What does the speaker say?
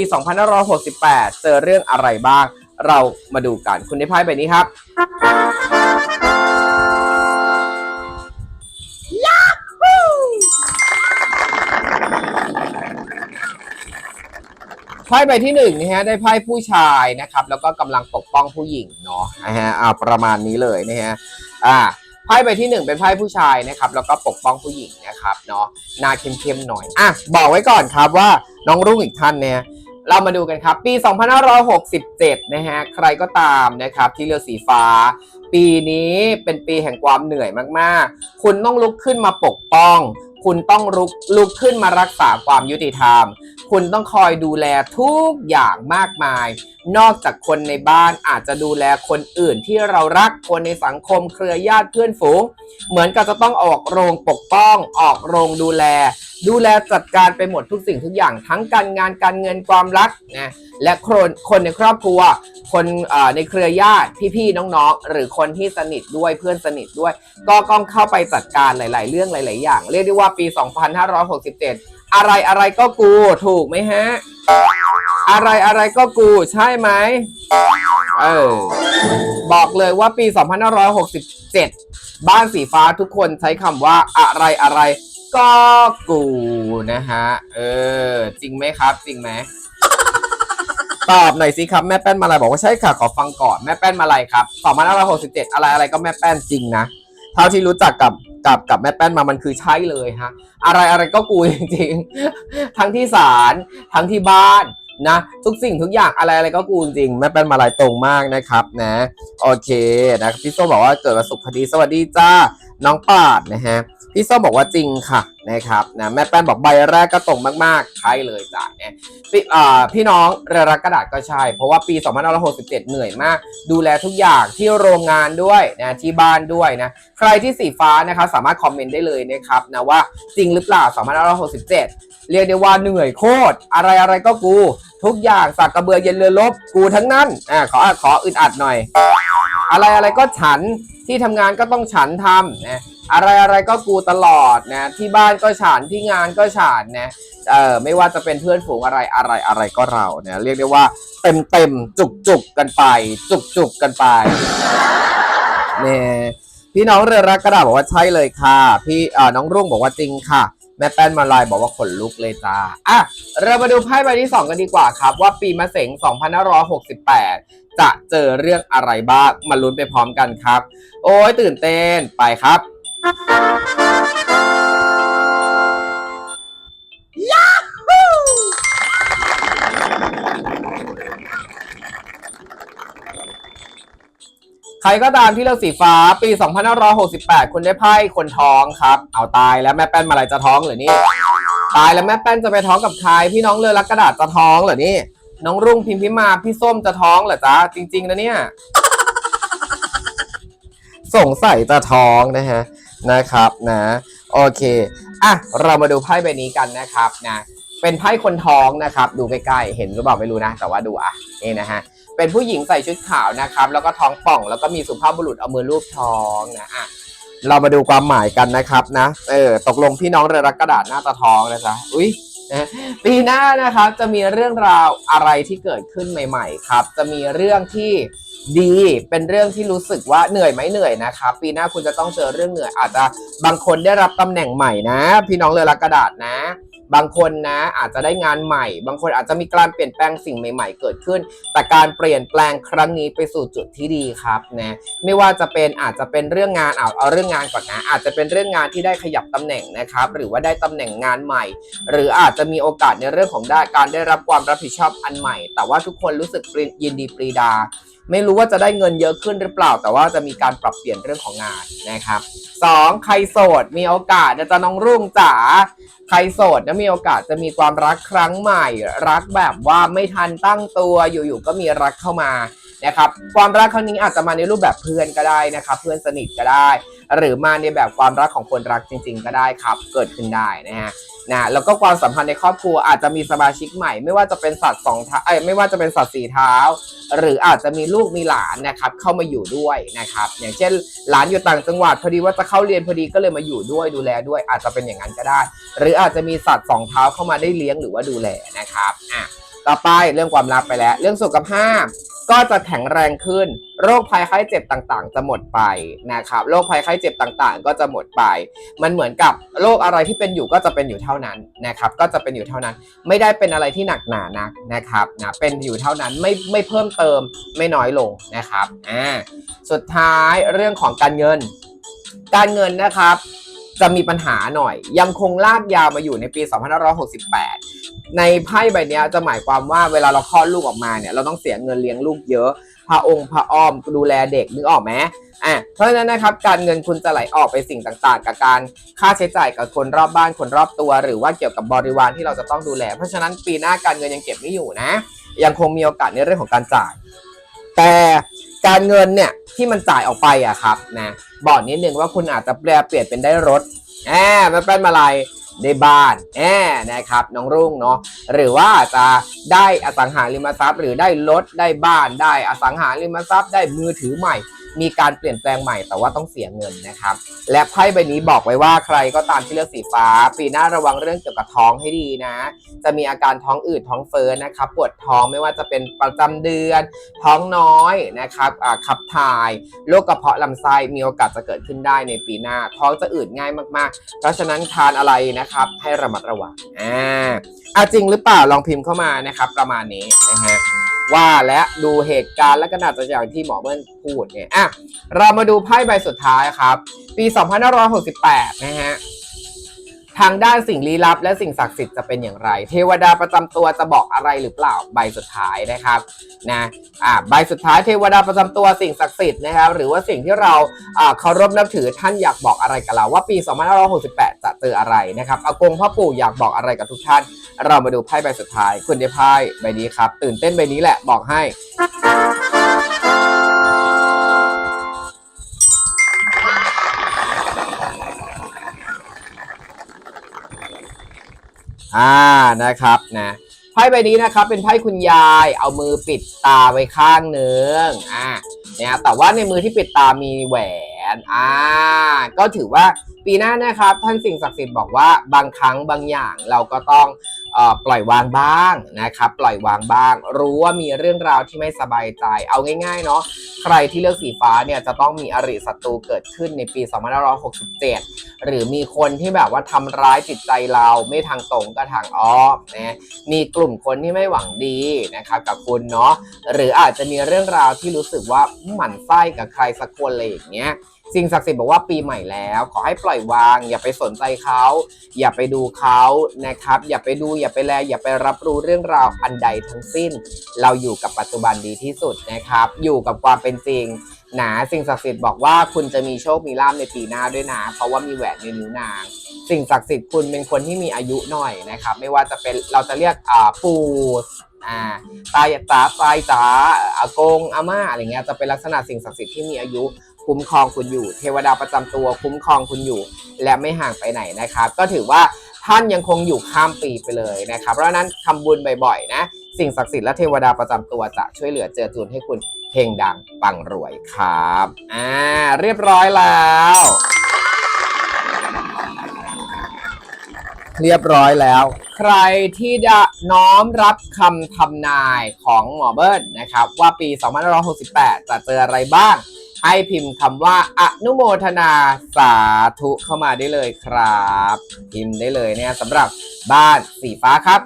ปี2568 เจอเรื่องอะไรบ้าง เรามาดูกัน คุณได้ไพ่ใบนี้ครับไพ่ใบที่หนึ่งนะฮะได้ไพ่ผู้ชายนะครับ แล้วก็กำลังปกป้องผู้หญิงเนาะนะฮะอ่าประมาณนี้เลยนะฮะอ่าไพ่ใบที่หนึ่งเป็นไพ่ผู้ชายนะครับแล้วก็ปกป้องผู้หญิงนะครับเนาะหน้าเข้มๆหน่อยอะบอกไว้ก่อนครับว่าน้องรุ่งอีกท่านเนี่ย เรามาดูกันครับ ปี 2567 นะฮะ ใครก็ตามนะครับที่เลือกสีฟ้า ปีนี้เป็นปีแห่งความเหนื่อยมากๆ คุณต้องลุกขึ้นมาปกป้อง คุณต้องลุกลุกขึ้นมารักษาความยุติธรรม คุณต้องคอยดูแลทุกอย่างมากมาย นอกจากคนในบ้านอาจจะดูแลคนอื่นที่เรารักคนในสังคมเครือญาติเพื่อนฝูง เหมือนกับจะต้องออกโรงปกป้อง ออกโรงดูแล ดูแลจัดการไปหมดทุกสิ่งทุกอย่างทั้งการงานการเงินความรักนะและคนคนในครอบครัว คนในเครือญาติพี่ๆน้องๆ หรือคนที่สนิทด้วยเพื่อนสนิทด้วย ก็ต้องเข้าไปจัดการหลาย ๆ เรื่องหลาย ๆ อย่าง เรียกได้ว่าปี 2567 อะไรอะไรก็กูถูกไหมฮะ อะไรอะไรก็กูใช่ไหมเออบอกเลยว่าปี 2567 บ้านสีฟ้าทุกคนใช้คำว่าอะไรอะไรก็กูนะฮะ เออ จริงไหมครับ จริงไหมตอบหน่อยสิครับ แม่แป้นมาลายบอกว่าใช่ค่ะขอฟังก่อนแม่แป้นมาลายครับ2567 อะไรอะไรก็แม่แป้นจริงนะ เท่าที่รู้จักกับ กับกับแม่แป้นมามันคือใช่เลยฮะอะไรอะไรก็กูจริงๆ ทั้งที่ศาลทั้งที่บ้านนะ ทุกสิ่งทุกอย่างอะไรอะไรก็กูจริงแม่แป้นมาลายตรงมากนะครับนะ โอเคนะพี่โซ่บอกว่าเกิดวันศุกร์พอดีสวัสดีจ้า น้องปาดนะฮะพี่โซ่บอกว่าจริงค่ะนะครับนะแม่แป้นบอกใบแรกก็ตรงมากๆ ใช่เลยจ้ะเนี่ยพี่อ่าพี่น้องเรือรักกระดาษก็ใช่ เพราะว่าปี2567 เหนื่อยมาก ดูแลทุกอย่างที่โรงงานด้วยนะที่บ้านด้วยนะใครที่สีฟ้านะครับสามารถคอมเมนต์ได้เลยนะครับนะว่าจริงหรือเปล่า2567 เรียกได้ว่าเหนื่อยโคตร อะไรอะไรก็กู ทุกอย่างสักกระเบือเย็นเรือลบกูทั้งนั้นอ่าขอขออึดอัดหน่อย อะไรอะไรก็ฉัน ที่ทำงานก็ต้องฉันทำนะอะไรอะไรก็กูตลอดนะที่บ้านก็ฉันที่งานก็ฉันนะเออไม่ว่าจะเป็นเพื่อนฝูงอะไรอะไรอะไรก็เราเนี่ยเรียกได้ว่าเต็มเต็มจุกจุกกันไป จุกจุกกันไปเนี่ยพี่น้องเรือรักกระดาษบอกว่าใช่เลยค่ะ พี่เอ่อน้องรุ่งบอกว่าจริงค่ะ แม่แป้นมาลายบอกว่าขนลุกเลยจ้าอะเรามาดูไพ่ใบที่ 2 กันดีกว่าครับ ว่าปีมะเสง2568 จะเจอเรื่องอะไรบ้างมาลุ้นไปพร้อมกันครับ โอ้ยตื่นเต้นไปครับใครก็ตามที่เลือกสีฟ้าปี 2568 คุณได้ไพ่คนท้องครับ เอาตายแล้วแม่แป้นมาอะไรจะท้องเหรอนี่ ตายแล้วแม่แป้นจะไปท้องกับใครพี่น้องเรือรักกระดาษจะท้องเหรอนี่ น้องรุ่งพิมพิมาพี่ส้มจะท้องเหรอจ๊ะจริง ๆ นะเนี่ย สงสัยจะท้องนะฮะนะครับนะโอเคอะเรามาดูไพ่ใบนี้กันนะครับนะเป็นไพ่คนท้องนะครับ ดูใกล้ๆเห็นหรือเปล่าไม่รู้นะ แต่ว่าดูอะนี่นะฮะเป็นผู้หญิงใส่ชุดขาวนะครับ แล้วก็ท้องป่อง แล้วก็มีสุภาพบุรุษเอามือลูบท้องนะอะเรามาดูความหมายกันนะครับนะเออตกลงพี่น้องเรือรักกระดาษหน้าตาท้องนะจ๊ะอุ้ย นะปีหน้านะครับจะมีเรื่องราวอะไรที่เกิดขึ้นใหม่ ๆ ครับ จะมีเรื่องที่ดีเป็นเรื่องที่รู้สึกว่าเหนื่อยไหมเหนื่อยนะครับปีหน้าคุณจะต้องเจอเรื่องเหนื่อยอาจจะบางคนได้รับตำแหน่งใหม่นะ พี่น้องเรือรักกระดาษนะ บางคนนะอาจจะได้งานใหม่ บางคนอาจจะมีการเปลี่ยนแปลงสิ่งใหม่ ๆ เกิดขึ้น แต่การเปลี่ยนแปลงครั้งนี้ไปสู่จุดที่ดีครับนะไม่ว่าจะเป็นอาจจะเป็นเรื่องงานเอาเอาเรื่องงานก่อนนะอาจจะเป็นเรื่องงานที่ได้ขยับตำแหน่งนะครับ หรือว่าได้ตำแหน่งงานใหม่ หรืออาจจะมีโอกาสในเรื่องของได้การได้รับความรับผิดชอบอันใหม่ แต่ว่าทุกคนรู้สึกยินดีปรีดา ไม่รู้ว่าจะได้เงินเยอะขึ้นหรือเปล่า แต่ว่าจะมีการปรับเปลี่ยนเรื่องของงานนะครับสองใครโสดมีโอกาสจะน้องรุ่งจ๋าใครโสดนะมีโอกาสจะมีความรักครั้งใหม่ รักแบบว่าไม่ทันตั้งตัวอยู่ๆก็มีรักเข้ามานะครับความรักครั้งนี้อาจจะมาในรูปแบบเพื่อนก็ได้นะครับเพื่อนสนิทก็ได้ หรือมาในแบบความรักของคนรักจริง ๆ ก็ได้ครับ เกิดขึ้นได้นะฮะ นะแล้วก็ความสัมพันธ์ในครอบครัวอาจจะมีสมาชิกใหม่ ไม่ว่าจะเป็นสัตว์สองเท้าไม่ว่าจะเป็นสัตว์สี่เท้า หรืออาจจะมีลูกมีหลานนะครับเข้ามาอยู่ด้วยนะครับ อย่างเช่นหลานอยู่ต่างจังหวัดพอดีว่าจะเข้าเรียนพอดีก็เลยมาอยู่ด้วยดูแลด้วย อาจจะเป็นอย่างนั้นก็ได้ หรืออาจจะมีสัตว์สองเท้าเข้ามาได้เลี้ยงหรือว่าดูแลนะครับอะต่อไปเรื่องความรักไปแล้ว เรื่องสุขภาพ ก็จะแข็งแรงขึ้น โรคภัยไข้เจ็บต่างๆ จะหมดไปนะครับโรคภัยไข้เจ็บต่างๆ ก็จะหมดไป มันเหมือนกับโรคอะไรที่เป็นอยู่ก็จะเป็นอยู่เท่านั้นนะครับก็จะเป็นอยู่เท่านั้น ไม่ได้เป็นอะไรที่หนักหนานักนะครับนะเป็นอยู่เท่านั้นไม่ไม่เพิ่มเติมไม่น้อยลงนะครับอ่าสุดท้ายเรื่องของการเงิน การเงินนะครับ จะมีปัญหาหน่อย ยังคงลากยาวมาอยู่ในปี 2568 ในไพ่ใบนี้จะหมายความว่าเวลาเราคลอดลูกออกมาเนี่ยเราต้องเสียเงินเลี้ยงลูกเยอะพระองค์พระอ้อมดูแลเด็กนึกออกไหมอะเพราะฉะนั้นนะครับการเงินคุณจะไหลออกไปสิ่งต่างๆ กับการค่าใช้จ่ายกับคนรอบบ้านคนรอบตัว หรือว่าเกี่ยวกับบริวารที่เราจะต้องดูแล เพราะฉะนั้นปีหน้าการเงินยังเก็บไม่อยู่นะ ยังคงมีโอกาสในเรื่องของการจ่าย แต่ การเงินเนี่ยที่มันจ่ายออกไปอะครับนะบอกนิดนึงว่าคุณอาจจะแปลเปลี่ยนเป็นได้รถแอบไม่เป็นอะไรได้บ้านแอบนะครับน้องรุ่งเนาะหรือว่าจะได้อสังหาริมทรัพย์ หรือได้รถได้บ้านได้อสังหาริมทรัพย์ ได้มือถือใหม่ มีการเปลี่ยนแปลงใหม่แต่ว่าต้องเสียเงินนะครับ และไพ่ใบนี้บอกไว้ว่าใครก็ตามที่เลือกสีฟ้า ปีหน้าระวังเรื่องเกี่ยวกับท้องให้ดีนะ จะมีอาการท้องอืดท้องเฟ้อนะครับปวดท้องไม่ว่าจะเป็นประจำเดือน ท้องน้อยนะครับขับถ่ายโรคกระเพาะลำไส้มีโอกาสจะเกิดขึ้นได้ในปีหน้า ท้องจะอืดง่ายมากๆ เพราะฉะนั้นทานอะไรนะครับ ให้ระมัดระวังอ่าจริงหรือเปล่าลองพิมพ์เข้ามานะครับ ประมาณนี้นะฮะ ว่าและดูเหตุการณ์และก็น่าจะอย่างที่หมอเบิ้ลพูดเนี่ยอะเรามาดูไพ่ใบสุดท้ายครับ ปี 2568 นะฮะ ทางด้านสิ่งลี้ลับ และสิ่งศักดิ์สิทธิ์จะเป็นอย่างไร เทวดาประจำตัวจะบอกอะไรหรือเปล่าใบสุดท้ายนะครับนะอ่าใบสุดท้ายเทวดาประจำตัวสิ่งศักดิ์สิทธิ์นะครับ หรือว่าสิ่งที่เราอ่าเคารพนับถือท่านอยากบอกอะไรกับเรา ว่าปี 2568 จะเจออะไรนะครับอากงพ่อปู่อยากบอกอะไรกับทุกท่าน เรามาดูไพ่ใบสุดท้ายคุณได้ไพ่ใบนี้ครับ ตื่นเต้นใบนี้แหละบอกให้ อ่านะครับนะไพ่ใบนี้นะครับเป็นไพ่คุณยายเอามือปิดตาไว้ข้างหนึ่งอ่าเนี่ยแต่ว่าในมือที่ปิดตามีแหวนอ่าก็ถือว่าปีหน้านะครับท่านสิ่งศักดิ์สิทธิ์บอกว่าบางครั้งบางอย่างเราก็ต้อง ปล่อยวางบ้างนะครับปล่อยวางบ้าง รู้ว่ามีเรื่องราวที่ไม่สบายใจ เอาง่ายๆเนาะใครที่เลือกสีฟ้าเนี่ยจะต้องมีอริศัตรูเกิดขึ้นในปี 2567 หรือมีคนที่แบบว่าทำร้ายจิตใจเราไม่ทางตรงก็ทางอ้อมนะมีกลุ่มคนที่ไม่หวังดีนะครับกับคุณเนาะหรืออาจจะมีเรื่องราวที่รู้สึกว่าหมั่นไส้กับใครสักคนอะไรอย่างเงี้ย สิ่งศักดิ์สิทธิ์บอกว่าปีใหม่แล้ว ขอให้ปล่อยวาง อย่าไปสนใจเขาอย่าไปดูเขานะครับ อย่าไปดูอย่าไปแล อย่าไปรับรู้เรื่องราวอันใดทั้งสิ้น เราอยู่กับปัจจุบันดีที่สุดนะครับ อยู่กับความเป็นจริงหนาสิ่งศักดิ์สิทธิ์บอกว่าคุณจะมีโชคมีลาภในปีหน้าด้วยนะ เพราะว่ามีแหวนในนิ้วนาง สิ่งศักดิ์สิทธิ์คุณเป็นคนที่มีอายุหน่อยนะครับ ไม่ว่าจะเป็นเราจะเรียกอ่าปู่อ่าตายจ๋าตายจ๋าอากงอาม่าอะไรเงี้ยจะเป็นลักษณะสิ่งศักดิ์สิทธิ์ที่มีอายุ คุ้มครองคุณอยู่ เทวดาประจำตัวคุ้มครองคุณอยู่ และไม่ห่างไปไหนนะครับ ก็ถือว่าท่านยังคงอยู่ข้ามปีไปเลยนะครับ เพราะนั้นทำบุญบ่อยๆ นะ สิ่งศักดิ์สิทธิ์และเทวดาประจำตัวจะช่วยเหลือเจอจุนให้คุณเฮงดังปังรวยครับอ่าเรียบร้อยแล้วเรียบร้อยแล้ว ใครที่จะน้อมรับคำทำนายของหมอเบิ้ลนะครับ ว่าปี 2568 จะเจออะไรบ้าง ให้พิมพ์คำว่าอนุโมทนาสาธุเข้ามาได้เลยครับ พิมพ์ได้เลยเนี่ยสำหรับบ้านสีฟ้าครับ